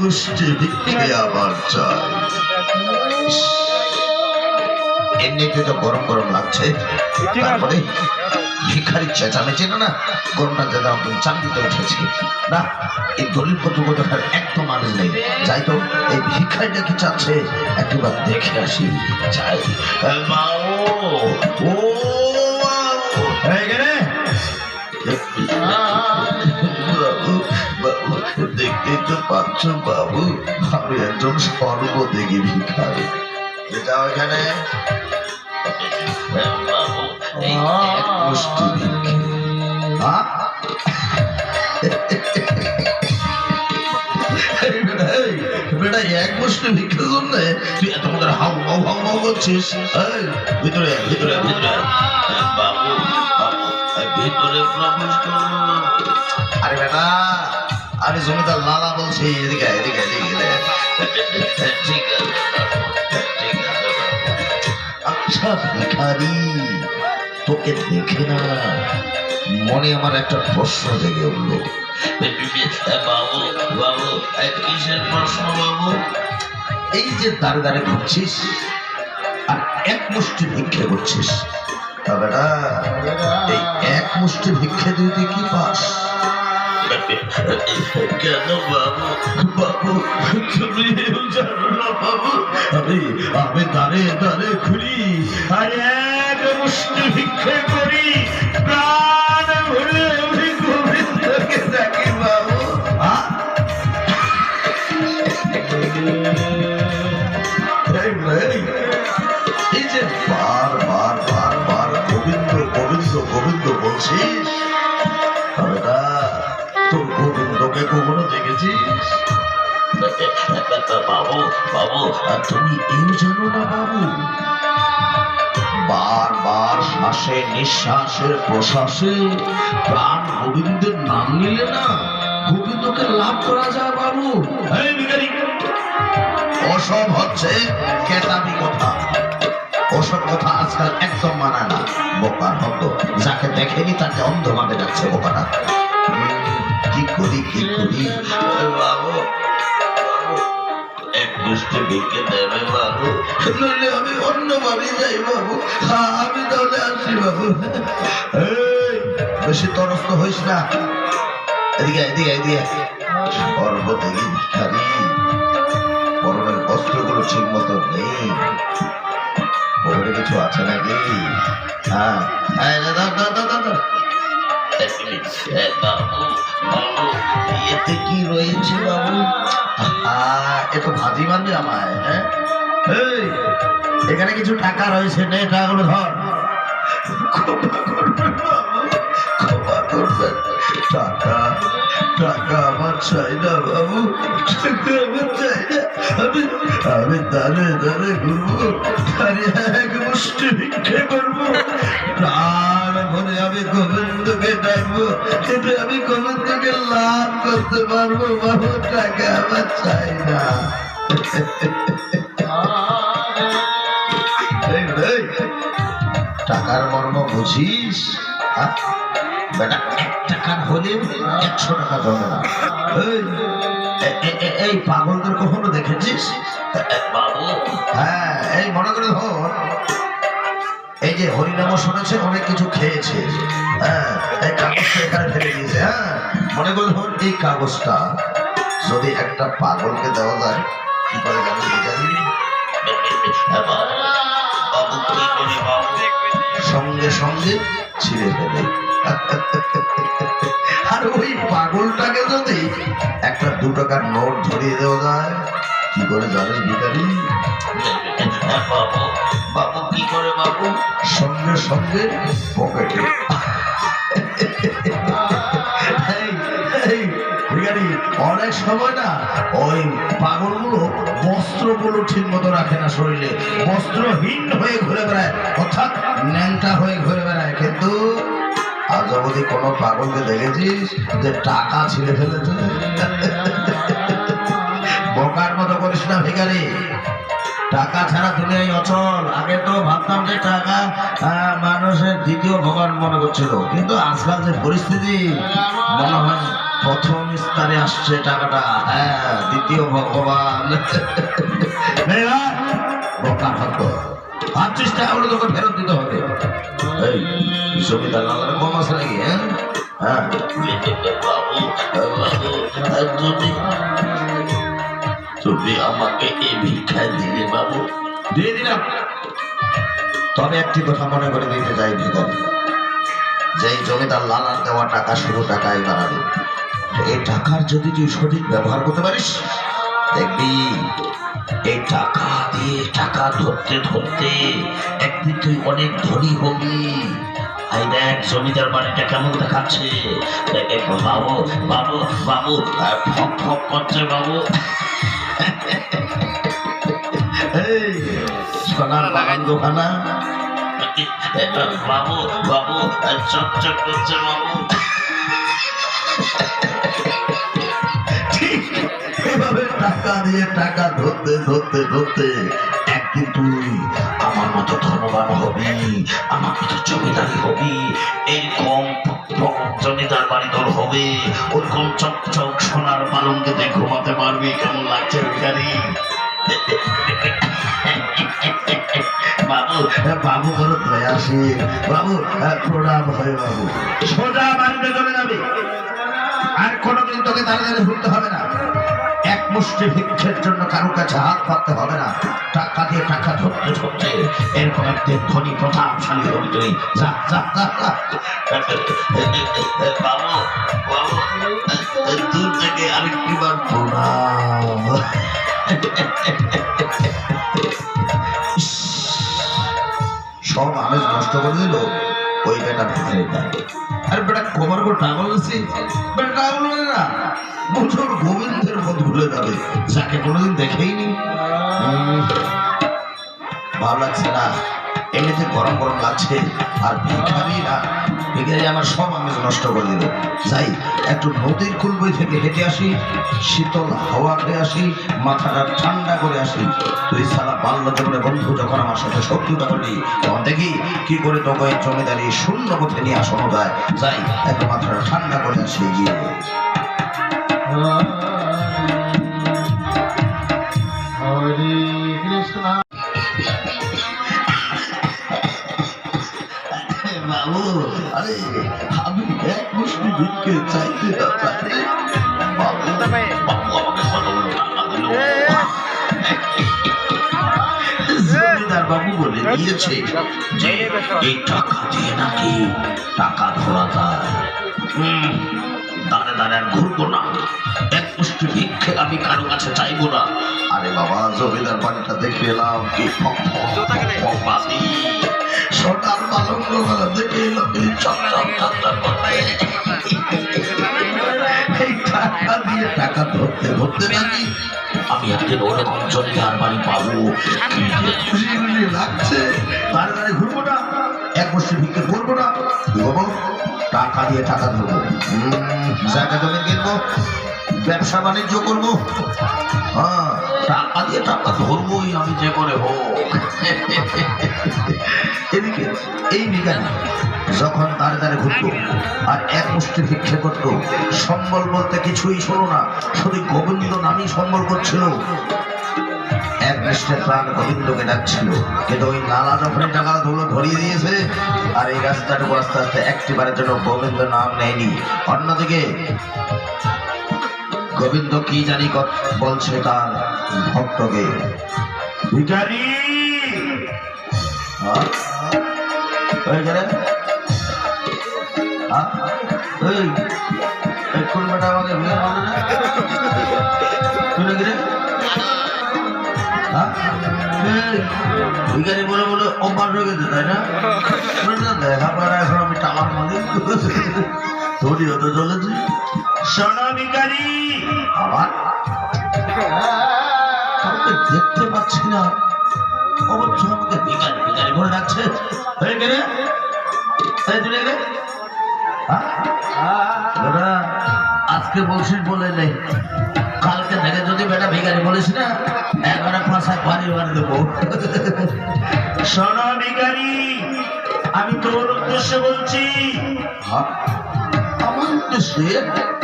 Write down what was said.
গোষ্ঠী ভিক্ষে আবার চাই। এমনিতে তো গরম গরম লাগছে? তারপরে ভিখারি চেঁচামেচি না না গরমটা যেন একদম চান্দিতে উঠেছে। না এই দলিল পত্র দেখার একদম মানুষ নেই। যাই তো এই ভিখারিটা কি চাচ্ছে একবার দেখে আসি। যাই। মাও ও বাবু বাবু দেখতেই তো পাচ্ছ বাবু, আমি একজন সর্বদেগী ভিখারি। বাবু এই এক জন্য করছিস ভিতরে ভিতরে আরে বেটা আমি জমিদার লালা বলছি এদিকে এদিকে এদিকে ঠিক আছে আচ্ছা ভিখারি তোকে দেখে না মনে আমার একটা প্রশ্ন জেগে উঠল। বাবু বাবু কিসের প্রশ্ন বাবু? এই যে দাঁড়ে দাঁড়ে ঘুরছিস আর এক মুষ্টি ভিক্ষে করছিস তা বেটা এই এক মুষ্টি ভিক্ষে দিয়ে তুই কি পাস? কেন বাবু বাবু তুমি জানো না বাবু আমি আমি দাঁড়ে দাঁড়ে ঘুরি আর এক মুষ্টি ভিক্ষে করি বাবু তুমি এই জানো না বাবু? বারবার শ্বাসে নিঃশ্বাসে প্রশ্বাসে প্রাণ গোবিন্দের নাম নিলে না গোবিন্দকে লাভ করা যায় বাবু। ওসব হচ্ছে কেতাবি কথা। ওসব কথা আজকাল একদম মানায় না। বোকার হত যাকে দেখেনি তাকে অন্ধ ভাবে যাচ্ছে বোকারা কি করি কি করি? বাবু, এক গোষ্ঠী দেবে বাবু নইলে আমি অন্য বাড়ি যাই বাবু আমি তাহলে আসি বাবু বেশি তরস্ত হইস না। এদিকে এদিকে এদিকে। সর্বদেগী ভিখারি পরনের বস্ত্রগুলো ঠিক মতো নেই। ওপরে কিছু আছে নাকি? হ্যাঁ। এই, দাও, দাও, বাবু, বাবু, এতে কি রয়েছে বাবু? ভাজি মারবে আমায় হ্যাঁ? এখানে কিছু টাকা রয়েছে নে টাকাগুলো ধর। টাকা টাকা আমার চাই না বাবু চাই না। আমি আমি দাঁড়ে ঘুরবো দাঁড়িয়ে এক মুষ্টি ভিক্ষে করব। ভরে আমি গোবিন্দকে ডাকবো, কিন্তু আমি গোবিন্দকে লাভ করতে পারব বাবু টাকা আমার চাই না টাকার মর্ম বুঝিস? হ্যাঁ? বেটা, এক টাকার হলে এই পাগলদের কখনো দেখেছিস? বাবু। হ্যাঁ এই মনে করে ধর। এই যে হরিনাম শুনেছে, অনেক কিছু খেয়েছে। হ্যাঁ এই কাগজটা এখানে হ্যাঁ। মনে করে ধর এই কাগজটা যদি একটা পাগলকে দেওয়া যায়, কি করে জানি সঙ্গে সঙ্গে ছিঁড়ে ফেলে। আর ওই পাগলটাকে যদি একটা দু টাকার নোট ধরিয়ে দেওয়া যায়, কি করে জানিস কি করে বাবু সঙ্গে সঙ্গে পকেটে ভিখারি, অনেক সময় না ওই পাগলগুলো বস্ত্রগুলো ঠিক মতো রাখে না শরীরে। বস্ত্রহীন হয়ে ঘুরে বেড়ায় অর্থাৎ ন্যাংটা হয়ে ঘুরে বেড়ায়। কিন্তু আজ অবধি কোনো পাগলকে দেখেছিস যে টাকা ছিঁড়ে ফেলেছে? বোকার মতো করিস না ভিখারি। টাকা ছাড়া দুনিয়ায় অচল। আগে তো ভাবতাম যে টাকা মানুষের দ্বিতীয় ভগবান মনে করছিল। কিন্তু আজকাল যে পরিস্থিতি, মনে হয় প্রথম স্থানে আসছে টাকাটা। হ্যাঁ দ্বিতীয় ভগবান। তোকে ফেরত দিতে হবে। লাগানো কম আছে নাকি হ্যাঁ? হ্যাঁ। তুমি আমাকে এই ভিক্ষায় দিলে বাবু। দিয়ে দিলাম। তবে একটি কথা মনে করে দিতে চাই ভিখারি যে জমিদার লালার দেওয়া টাকা শুধু টাকাই বাড়াবে এই টাকার যদি তুই সঠিক ব্যবহার করতে পারিস দেখবি এই টাকা দিয়ে টাকা ধরতে ধরতে একদিন তুই অনেক ধনী হবি। এই দেখ জমিদার বাড়িটা কেমন দেখাচ্ছে। দেখ, দেখ, বাবু বাবু বাবু ফক ফক করছে বাবু। সোনার বাগান দোকানা বাবু বাবু চক চক করছে বাবু এভাবে টাকা দিয়ে টাকা ধরতে ধরতে ধরতে একদিন তুই আমার মতো ধনবান হবি আমার মতো জমিদারি হবি এইরকম জমিদার বাড়ি তোর হবে ওরকম চকচক সোনার পালঙ্কেতে ঘুমাতে পারবি কেমন লাগছে ভিখারি বাবু বাবু বড় দয়াশীল। বাবু প্রণাম হয় বাবু। সোজা বাড়িতে চলে যাবে। আর কোনোদিন তোকে দাঁড়িয়ে ঘুরতে হবে না। এক মুষ্টি ভিক্ষের জন্য কারও কাছে হাত পাততে হবে না। টাকা দিয়ে টাকা ধরতে ধরতে এরকম একদিন ধনী প্রতাপশালী হবি তুই। যা যা যা। বাবু বাবু দূর থেকে আরেকটি বার প্রণাম। সব আমেজ নষ্ট করে দিল, ওই বেটা ভিখারি না আরে বেটা কোমর করে টাগল আছে বেটা টাগল না বছর গোবিন্দের পথ ভুলে যাবে। যাকে কোনোদিন দেখেইনি ভালো লাগছে না। এমনিতে গরম গরম লাগছে, আর ভিখারি না। ভিখারি আমার সব আমেজ নষ্ট করে দিল। যাই, একটু নদীর কুলবই থেকে হেঁটে আসি, শীতল হাওয়া খেয়ে আসি, মাথাটা ঠান্ডা করে আসি। তুই সারা বাল্য জীবনে বন্ধু যখন আমার সাথে শত্রুতা করলি, তখন দেখি কি করে তোকে জমিদারি শূন্য পথে নিয়ে আসনো যায় যাই, একটু মাথাটা ঠান্ডা করে আসি গিয়ে ভিক্ষে চাইতে আর না। আমি কারও কাছে চাইব না। আরে বাবা, জমিদার বাড়িটা দেখে এলাম সকাল পালঙ্গ বেলা দেখে এলাম টাকা ধরতে ধরতে নাকি আমি একদিন ওরকম যার বাড়ি পাবো। লাগছে। তার গাড়ি ঘুরবো না। এক বছর ভিক্ষে করব না। টাকা দিয়ে টাকা ধরবো। জায়গা জমি কিনবো, ব্যবসা বাণিজ্য করব। হ্যাঁ টাকা দিয়ে টাকা ধরবোই আমি যে করে হোক। এদিকে এই বিজ্ঞানী যখন দাঁড়ে দাঁড়ে ঘুরতো আর এক মুষ্টি ভিক্ষে করতো সম্বল বলতে কিছুই শোনো না, শুধু গোবিন্দ নামই সম্বল করছিল। এক পৃষ্ঠের প্রাণ গোবিন্দকে ডাকছিল, কিন্তু ওই নালা যখন টাকা ধুলো ধরিয়ে দিয়েছে, আর এই রাস্তাটুকু আস্তে আস্তে একটিবারের জন্য গোবিন্দ নাম নেয়নি। অন্যদিকে গোবিন্দ কি জানি বলছে তার ভক্তকে। আমাকে বিয়ে না? হ্যাঁ? বলে বলে তাই না? দেখা পারা এখন আমি টাকার মালিক ধরি হতে চলেছি সোনা ভিখারি আবার? কাউকে দেখতে পাচ্ছি না। অবশ্য আমাকে ভিখারি ভিখারি বলে ডাকছে? হ্যাঁ? আজকে বলছিস বলে নেই। কালকে থেকে যদি বেটা ভিখারি বলিস না একবারে ফাঁসায় পানি মারি দেবো। শোনো ভিখারি আমি তোর উদ্দেশ্যে বলছি। আমার উদ্দেশ্যে